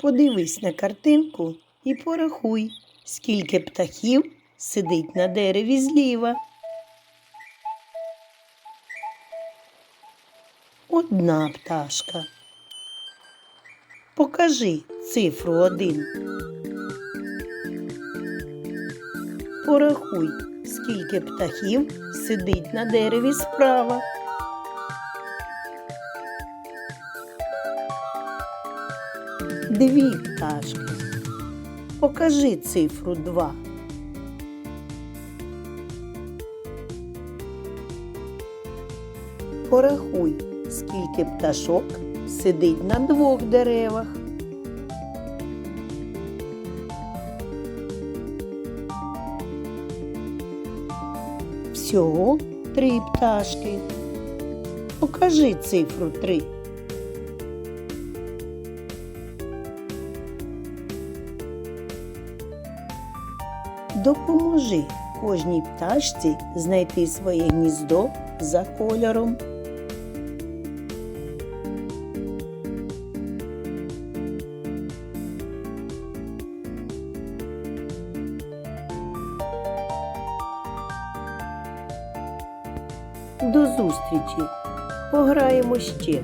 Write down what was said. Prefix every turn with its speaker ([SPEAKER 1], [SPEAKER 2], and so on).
[SPEAKER 1] Подивись на картинку і порахуй, скільки птахів сидить на дереві зліва. Одна пташка. Покажи цифру один. Порахуй, скільки птахів сидить на дереві справа. Дві пташки. Покажи цифру два. Порахуй, скільки пташок сидить на двох деревах. Всього три пташки. Покажи цифру три. Допоможи кожній пташці знайти своє гніздо за кольором. До зустрічі! Пограємо ще!